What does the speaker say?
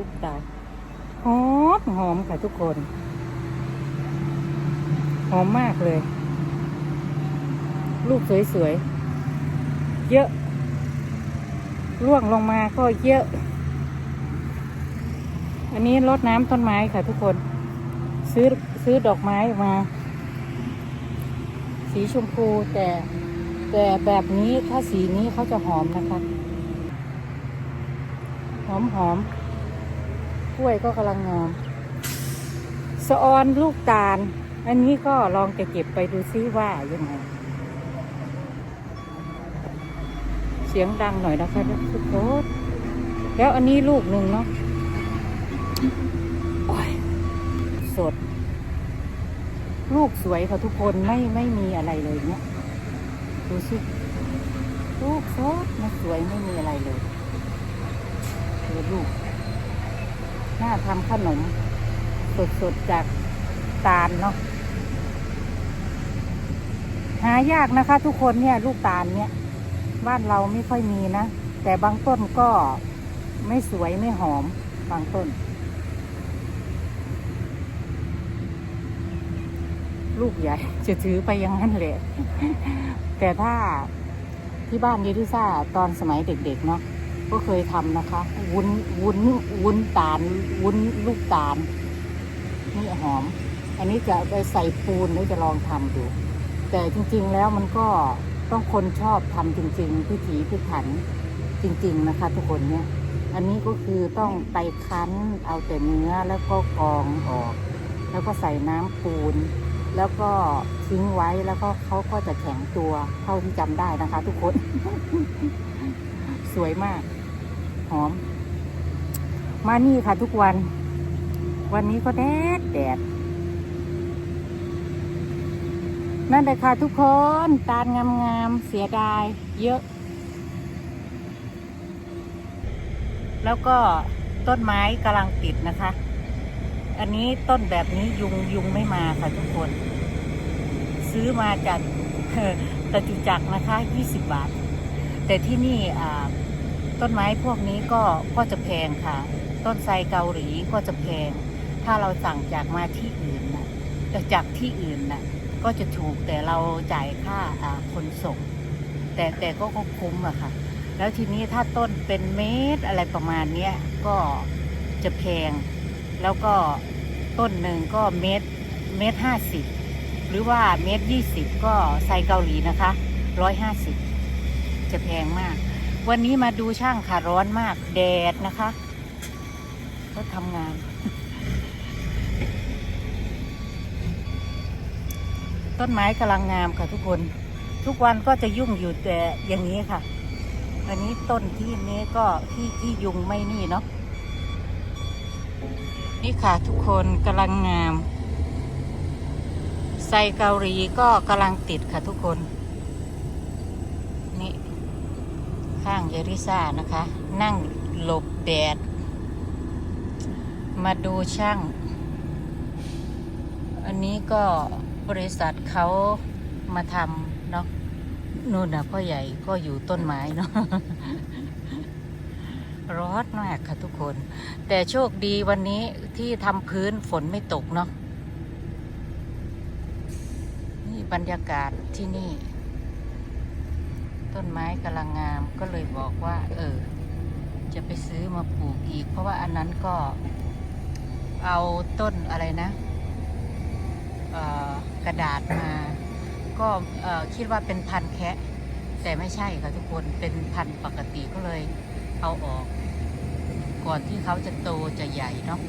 ลูกตาหอมหอมค่ะทุกคน หอมมากเลย ลูกสวยๆ เยอะ ร่วงลงมาก็เยอะ อันนี้รดน้ำต้นไม้ค่ะทุกคน ซื้อซื้อดอกไม้มา สีชมพูแต่แต่แบบนี้ถ้าสีนี้เขาจะหอมนะคะ หอมหอม ล้วยก็กำลังงามสะออนลูกตาล อันนี้ก็ลองจะเก็บไปดูซิว่ายังไง เสียงดังหน่อยนะคะทุกคนแล้วอันนี้ลูกหนึ่งเนาะอยสด ลูกสวยค่ะทุกคนไม่ไม่มีอะไรเลยเนี่ยดูสิลูกสดนสวยไม่มีอะไรเลยดูลูก น่าทำขนม สดๆจากตาลเนาะหายากนะคะ ทุกคนเนี่ยลูกตาลเนี่ย บ้านเราไม่ค่อยมีนะ แต่บางต้นก็ไม่สวยไม่หอมบางต้น ลูกใหญ่ จะถือไปอยังนั้นแหละ แต่ถ้าที่บ้านยีที่ซ่าตอนสมัยเด็กๆเนาะ ก็เคยทำนะคะ วุ้นวุ้นวุ้นตาลวุ้นลูกตาลนี่หอม อันนี้จะไปใส่ปูนแล้วจะลองทำดู แต่จริง ๆ แล้วมันก็ต้องคนชอบทำจริง ๆ พิถีพิถันจริง ๆ นะคะ ทุกคนเนี่ย อันนี้ก็คือต้องไปคั้นเอาแต่เนื้อแล้วก็กรองออก แล้วก็ใส่น้ำปูน แล้วก็ทิ้งไว้แล้วก็เขาก็จะแข็งตัวเท่าที่จำได้นะคะ ทุกคน สวยมาก หอม มานี่ค่ะทุกวัน วันนี้ก็แดดแดด นั่นเลยค่ะทุกคนตาลงามๆเสียดาย เยอะ แล้วก็ต้นไม้กำลังติดนะคะ อันนี้ต้นแบบนี้ยุงยุงไม่มาค่ะทุกคน ซื้อมาจากตะจุจักนะคะ 20 บาท แต่ที่นี่อ่า ต้นไม้พวกนี้ก็ก็จะแพงค่ะ ต้นไทรเกาหลีก็จะแพง ถ้าเราสั่งจากมาที่อื่นนะแต่จากที่อื่นนะก็จะถูกแต่เราจ่ายค่าอ่าขนส่ง แต่แต่ก็ก็คุ้มอะค่ะ แล้วทีนี้ถ้าต้นเป็นเมตรอะไรประมาณเนี้ยก็จะแพง แล้วก็ต้นหนึ่งก็เมตรเมตรห้าสิบหรือว่าเมตรยี่สิบก็ไซเกาหลีนะคะร้อยห้าสิบจะแพงมาก วันนี้มาดูช่างค่ะร้อนมากแดดนะคะ ก็ทำงาน ต้นไม้กำลังงามค่ะทุกคน ทุกวันก็จะยุ่งอยู่แต่อย่างนี้ค่ะอันนี้ต้นที่นี้ก็ที่ที่ยุงไม่นี่เนาะนี่ค่ะทุกคนกำลังงามไซเกาหลีก็กำลังติดค่ะทุกคน ข้างเยริซ่านะคะ นั่งหลบแดด มาดูช่าง อันนี้ก็บริษัทเขามาทำเนาะนู่นนะพ่อใหญ่ก็อยู่ต้นไม้เนาะร้อนมากค่ะทุกคน แต่โชคดีวันนี้ที่ทำพื้นฝนไม่ตกเนาะนี่บรรยากาศที่นี่ ต้นไม้กำลังงามก็เลยบอกว่า เออ จะไปซื้อมาปลูกอีก เพราะว่าอันนั้นก็ เอาต้นอะไรนะกระดาษมา ก็คิดว่าเป็นพันแคะแต่ไม่ใช่ค่ะทุกคนเป็นพันปกติก็เลยเอาออก ก่อนที่เขาจะโตจะใหญ่เนาะ